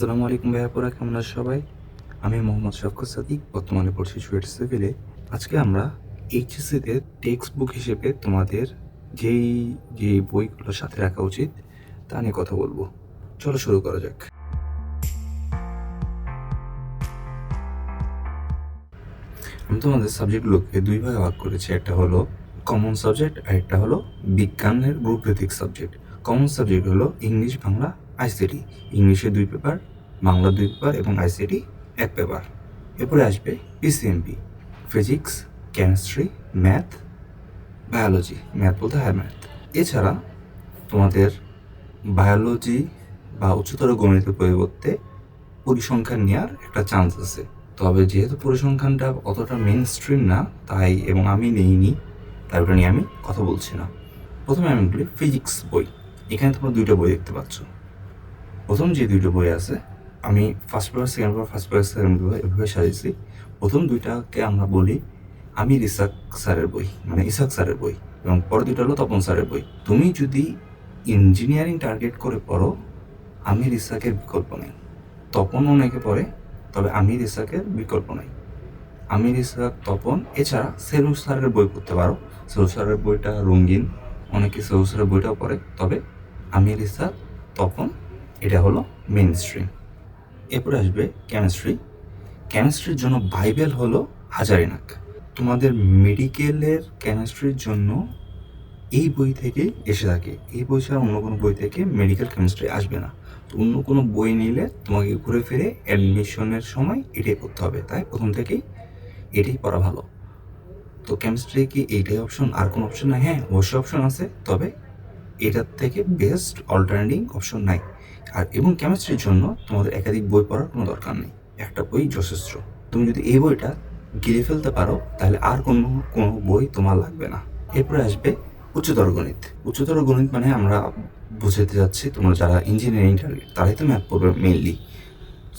আসসালামু আলাইকুম ভাইয়াপুরা কেমন আছো সবাই? আমি মোহাম্মদ শফকত সাদিক, বর্তমানে পড়ছি সুয়েট সিভিলে। আজকে আমরা এইচএসসিতে টেক্সট বুক হিসেবে তোমাদের যেই যে বইগুলো সাথে রাখা উচিত, তা নিয়ে কথা বলব। চলো শুরু করা যাক। আমি তোমাদের সাবজেক্টগুলোকে দুই ভাগে ভাগ করেছি। একটা হলো কমন সাবজেক্ট আর একটা হলো বিজ্ঞানের গ্রুপ ভিত্তিক সাবজেক্ট কমন সাবজেক্ট হলো ইংলিশ, বাংলা আইসিটি ইংলিশে দুই পেপার বাংলা দুই পেপার এবং আইসিটি এক পেপার। এরপরে আসবে PCMB physics chemistry math biology math বলতে হ্যাঁ ম্যাথ এছাড়া তোমাদের বায়োলজি বা উচ্চতর গণিতের পরিবর্তে পরিসংখ্যান নেওয়ার একটা চান্স আছে। তবে যেহেতু পরিসংখ্যানটা অতটা মেন স্ট্রিম না, তাই এবং আমি নেইনি তাই ওটা নিয়ে আমি কথা বলছি না। প্রথমে আমি বলি ফিজিক্স বই। এখানে তোমরা দুইটা বই দেখতে পাচ্ছ। প্রথম যে দুইটা বই আছে আমি first paper second paper first paper second paper এভাবে সাজিয়েছি। প্রথম দুইটাকে আমরা বলি আমি ইসাক স্যারের বই মানে ইসাক স্যারের বই এবং পরে দুইটা হলো তপন স্যারের বই। তুমি যদি ইঞ্জিনিয়ারিং টার্গেট করে পড়ো, আমির ইসাকের বিকল্প নেই। তপন অনেকে পড়ে, তবে আমির ইসাকের বিকল্প নেই। আমির ইসাক, তপন, এছাড়া সেলু স্যারের বই পড়তে পারো। সেলু স্যারের বইটা রঙিন, অনেকে সেলু স্যারের বইটাও পড়ে, তবে আমির ইসাক, তপন, এটা হলো মেন স্ট্রিম এরপরে আসবে কেমিস্ট্রি কেমিস্ট্রির জন্য বাইবেল হলো হাজারিনাক। তোমাদের মেডিকেলের কেমিস্ট্রির জন্য এই বই থেকে এসে থাকে। এই বই ছাড়া অন্য কোনো বই থেকে মেডিকেল কেমিস্ট্রি আসবে না। তো অন্য কোনো বই নিলে তোমাকে ঘুরে ফিরে অ্যাডমিশনের সময় এটাই করতে হবে। তাই প্রথম থেকেই এটাই পড়া ভালো। তো কেমিস্ট্রি কি এইটাই অপশন আর কোনো অপশন নাই? হ্যাঁ অবশ্যই অপশন আছে। তবে এটার থেকে বেস্ট অল্টারনেটিভ অপশন নাই। আর এবং কেমিস্ট্রির জন্য তোমাদের একাধিক বই পড়ার কোনো দরকার নেই। একটা বই যথেষ্ট। তুমি যদি এই বইটা গিলে ফেলতে পারো, তাহলে আর কোনো কোনো বই তোমার লাগবে না। এরপরে আসবে উচ্চতর গণিত। উচ্চতর গণিত মানে আমরা বুঝাতে যাচ্ছি, তোমরা যারা ইঞ্জিনিয়ারিং টার্গেট তারাই তো ম্যাথ পড়বে মেইনলি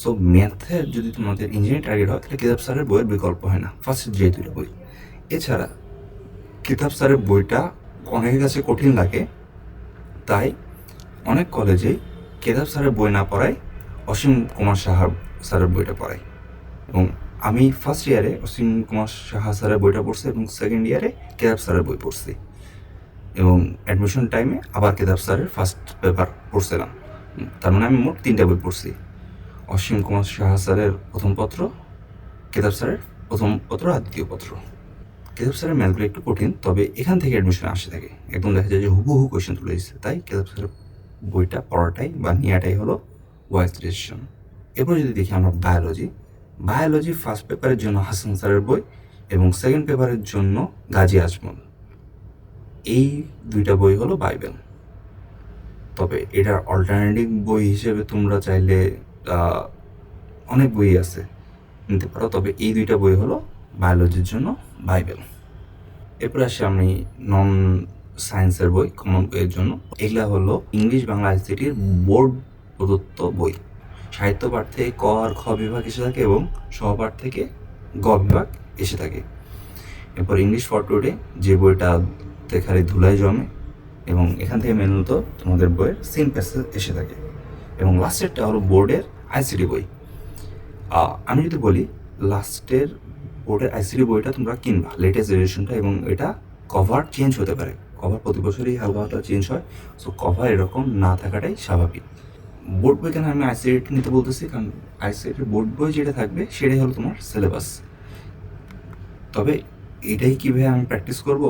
সো ম্যাথের যদি তোমাদের ইঞ্জিনিয়ারিং টার্গেট হয়, তাহলে কিতাব স্যারের বইয়ের বিকল্প হয় না। ফার্স্ট যে দুটো বই। এছাড়া কিতাব স্যারের বইটা অনেকের কাছে কঠিন লাগে তাই অনেক কলেজেই কেদার স্যারের বই না পড়ায় অসীম কুমার সাহা স্যারের বইটা পড়াই এবং আমি ফার্স্ট ইয়ারে অসীম কুমার সাহা স্যারের বইটা পড়ছি এবং সেকেন্ড ইয়ারে কেদাব স্যারের বই পড়ছি। এবং অ্যাডমিশন টাইমে আবার কেদাব স্যারের ফার্স্ট পেপার পড়ছিলাম। তার মানে আমি মোট তিনটা বই পড়ছি। অসীম কুমার সাহা স্যারের প্রথম পত্র কেদাব স্যারের প্রথম পত্র আর দ্বিতীয় পত্র। কেদাব স্যারের ম্যাথগুলো একটু কঠিন, তবে এখান থেকে অ্যাডমিশন আসে থাকে। একদম দেখা যায় যে হুবহু কোয়েশ্চেন তুলে দিচ্ছে। তাই কেদাব স্যারের বইটা পড়াটাই বা নেওয়াটাই হলো ওয়াইজ ডিসিশন এরপর যদি দেখি আমরা বায়োলজি বায়োলজি ফার্স্ট পেপারের জন্য হাসান স্যারের বই এবং সেকেন্ড পেপারের জন্য গাজী আজমল। এই দুইটা বই হলো বাইবেল। তবে এটার অল্টারনেটিভ বই হিসেবে তোমরা চাইলে অনেক বই আছে নিতে পারো। তবে এই দুইটা বই হলো বায়োলজির জন্য বাইবেল এরপরে আসি আমি নন সায়েন্সের বই কমন বইয়ের জন্য। এগুলা হলো ইংলিশ বাংলা আইসিটির বোর্ড প্রদত্ত বই। সাহিত্য পাঠ থেকে ক আর খ বিভাগ এসে থাকে এবং সহপাঠ থেকে গ বিভাগ এসে থাকে। এরপর ইংলিশ ফর টুডে যে বইটা খালি ধুলাই জমে এবং এখান থেকে মেনুত তোমাদের বইয়ের সিন প্যাসেজ এসে থাকে। এবং লাস্টেরটা হলো বোর্ডের আইসিটি বই। আমি যদি বলি লাস্টের বোর্ডের আইসিটি বইটা তোমরা কিনবা লেটেস্ট এডিশনটা এবং এটা কভার চেঞ্জ হতে পারে। কভার প্রতি বছরই হালকা হালকা চেঞ্জ হয় সো কভার এরকম না থাকাটাই স্বাভাবিক। বোর্ড বই কেন আমি আইসিটি নিতে বলতেছি? কারণ আইসিটির বোর্ড বই যেটা থাকবে, সেটাই হলো তোমার সিলেবাস তবে এটাই কীভাবে আমি প্র্যাকটিস করব?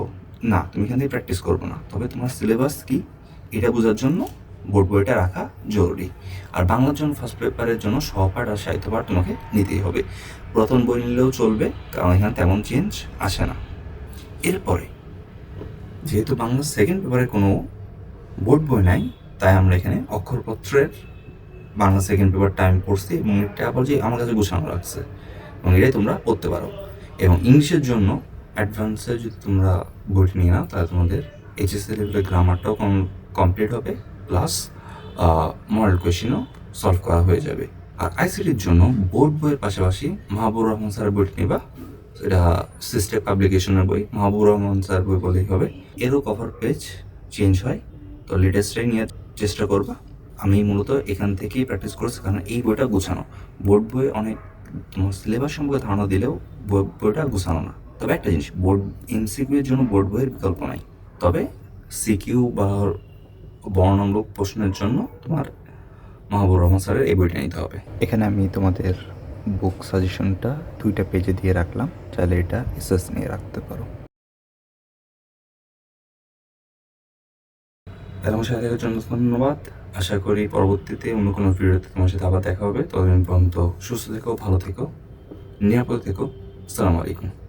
না, তুমি এখান থেকে প্র্যাকটিস করব না। তবে তোমার সিলেবাস কি? এটা বোঝার জন্য বোর্ড বইটা রাখা জরুরি। আর বাংলার জন্য ফার্স্ট পেপারের জন্য সহপাঠ আর সাহিত্য পাঠ তোমাকে নিতেই হবে। প্রথম বই নিলেও চলবে, কারণ এখানে তেমন চেঞ্জ আসে না। এরপরে, যেহেতু বাংলার সেকেন্ড পেপারে কোনো বোর্ড বই নাই, তাই আমরা এখানে অক্ষরপত্রের বাংলা সেকেন্ড পেপার টাইম পড়ছি এবং এটা আমার কাছে গোছানো রাখছে এবং এটাই তোমরা পড়তে পারো। এবং ইংলিশের জন্য অ্যাডভান্সে যদি তোমরা বইটি নিয়ে নাও, তাহলে তোমাদের এইচএসসি লেভেলের গ্রামারটাও কম কমপ্লিট হবে। প্লাস মডেল কোয়েশনও সলভ করা হয়ে যাবে। আর আইসিটির জন্য বোর্ড বইয়ের পাশাপাশি মাহবুর রহমান স্যারের বইটি নিবা। এটা সিস্টেম পাবলিকেশনের বই মাহবুর রহমান স্যার বই বলেই হবে। এরও কভার পেজ চেঞ্জ হয়। তো লেটেস্টটাই নিয়ে চেষ্টা করবা। আমি মূলত এখান থেকেই প্র্যাকটিস করেছি, কারণ এই বইটা গুছানো। বোর্ড বইয়ে অনেক তোমার সিলেবাস সম্পর্কে ধারণা দিলেও বই- বইটা গুছানো না। তবে একটা জিনিস বোর্ড এমসিকিউ এর জন্য বোর্ড বইয়ের বিকল্প নাই। তবে সিকিউ বা বর্ণনামূলক প্রশ্নের জন্য তোমার মাহবুব রহমান স্যারের এই বইটা নিতে হবে। এখানে আমি তোমাদের বুক সাজেশনটা দুইটা পেজে দিয়ে রাখলাম। চাইলে এটা এসএস নিয়ে রাখতে পারো। এবং সাথে থাকার জন্য ধন্যবাদ। আশা করি পরবর্তীতে অন্য কোনো ভিডিওতে তোমার সাথে আবার দেখা হবে। ততদিন পর্যন্ত সুস্থ থেকো ভালো থেকো নিরাপদ থেকো। আসসালামু আলাইকুম।